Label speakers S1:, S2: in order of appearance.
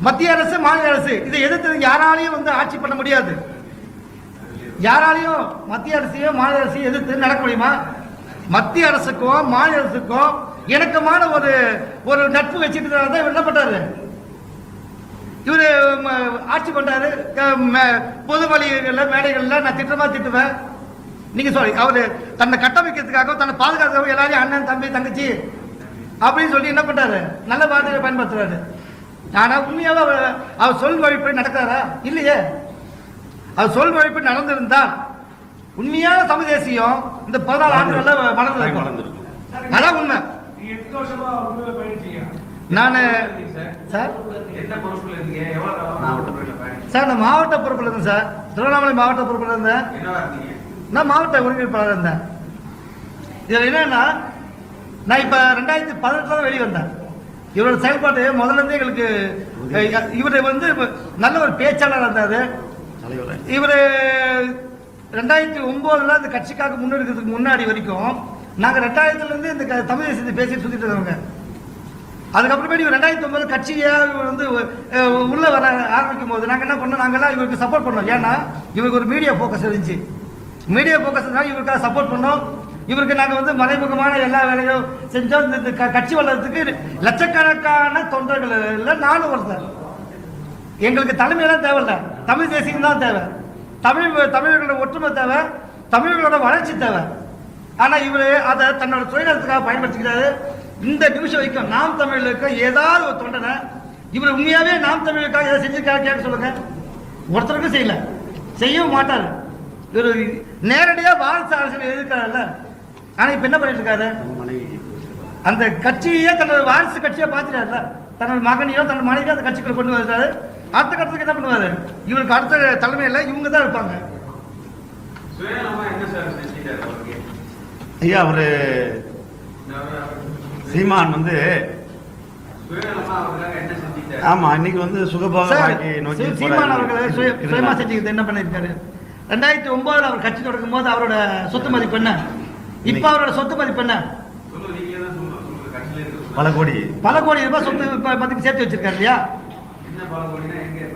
S1: மத்திய அரசு மாநில அரசு இதை எதிர்த்து யாராலையும் வந்து ஆட்சி பண்ண முடியாது. யாராலையும் மத்திய அரசையும் மாநில அரசையும் எதிர்த்து நடக்க முடியுமா? மத்திய அரசுக்கும் மாநில அரசுக்கும் இணக்கமான ஒரு ஒரு நட்பு வச்சுட்டு தான் இவர் என்ன பண்றாரு? இவரு ம, ஆட்சி பண்றாரு. பொது வழிகள்ல மேடைகள்ல நான் திட்டமா திட்டுவேன். நீங்க சொல்லி அவரு தன்னை கட்டமைக்கிறதுக்காக தன்னை பாதுகாக்கிறதுக்காக எல்லாரையும் அண்ணன் தம்பி தங்கச்சி அப்படின்னு சொல்லி என்ன பண்றாரு? நல்ல வார்த்தையை பயன்படுத்துறாரு. ஆனா உண்மையாவே அவர் அவர் சொல் வழிப்படி நடக்கிறாரா? இல்லையே. அவர் சொல் வழிப்படி நடந்திருந்தால் உண்மையான தமிழ் தேசியம் இந்த பதினாலு ஆண்டுகள்ல வளர்ந்துருக்கும் அதான் உண்மை. நான்
S2: சார்?
S1: சார்? நான் மாவட்ட பொறுப்பில் இருந்தேன் சார். திருவண்ணாமலை மாவட்ட பொறுப்பில் இருந்தேன். நான் மாவட்ட ஒருங்கிணைப்பாளர் இருந்தேன். இதில் என்னன்னா நான் இப்போ ரெண்டாயிரத்தி பதினெட்டில் தான் வெளியே வந்தேன். இவரோட செயல்பாடு முதல்ல இருந்தே எங்களுக்கு இவர் வந்து நல்ல ஒரு பேச்சாளர் இருந்தார். இவர் ரெண்டாயிரத்தி ஒம்போதுல இந்த கட்சிக்காக முன்னெடுக்கிறதுக்கு முன்னாடி வரைக்கும் நாங்கள் ரெண்டாயிரத்துல இருந்து இந்த தமிழ் தேசியத்தை பேசிட்டு சுத்திட்டு இருந்தவங்க. அதுக்கப்புறமேட்டு இவர் ரெண்டாயிரத்தி ஒன்பது கட்சியா இவர் வந்து உள்ள வர ஆரம்பிக்கும் போது நாங்க என்ன பண்ணோம்? நாங்கெல்லாம் இவருக்கு சப்போர்ட் பண்ணோம். ஏன்னா இவருக்கு ஒரு மீடியா ஃபோக்கஸ் இருந்துச்சு. மீடியா ஃபோக்கஸ் இவருக்காக சப்போர்ட் பண்ணோம். இவருக்கு நாங்கள் வந்து மறைமுகமான எல்லா வேலையும் செஞ்சோம். இந்த- க- கட்சி வளர்றதுக்கு லட்சக்கணக்கான தொண்டர்கள் நானும் ஒருத்தர் எங்களுக்கு தலைமையெல்லாம் தேவையில்ல. தமிழ் தேசியம் தான் தேவை. தமிழ் தமிழர்களோட ஒற்றுமை தேவை. தமிழர்களோட வளர்ச்சி தேவை. ஆனால் இவரு அதை தன்னோட சுயநலத்துக்காக பயன்படுத்திக்கிறாரு. இந்த நிமிஷம் வரைக்கும் நாம் தமிழுக்கு ஏதாவது ஒரு தொண்டனை இவர் உண்மையாவே நாம் தமிழுக்காக ஏதாவது செஞ்சிருக்காரு கேட்க சொல்லுங்க. ஒருத்தருக்கும் செய்யல. செய்யவும் மாட்டார். இவர் நேரடியாக வாரிசு அரசியல் எதிர்க்கிறாருல்ல ஆனா இப்ப என்ன பண்ணிட்டு இருக்காரு? அந்த கட்சியே தன்னோட வாரிசு கட்சியா பாத்துட்டாருல தன்னோட மகனையோ தன்னோட மனைவியோ அந்த கட்சிக்குள்ள கொண்டு வருகிறாரு அடுத்த கட்டத்துக்கு என்ன பண்ணுவாரு? இவருக்கு அடுத்த தலைமையில இவங்க தான் இருப்பாங்க.
S3: ஐயா அவரு சீமான் வந்து ஆமா இன்னைக்கு வந்து சுகபோக நோக்கி
S1: சீமான் அவர்களை. சுயமா செஞ்சுக்கிறது என்ன பண்ணிருக்காரு ரெண்டாயிரத்தி ஒன்பதுல அவர் கட்சி தொடங்கும் போது அவரோட சொத்து மதிப்பு என்ன? இப்ப அவரோட சொத்து மதிப்பு என்ன?
S3: பல கோடி.
S1: பல கோடி ரூபாய் சொத்து மதிப்பு சேர்த்து வச்சிருக்காரு இல்லையா?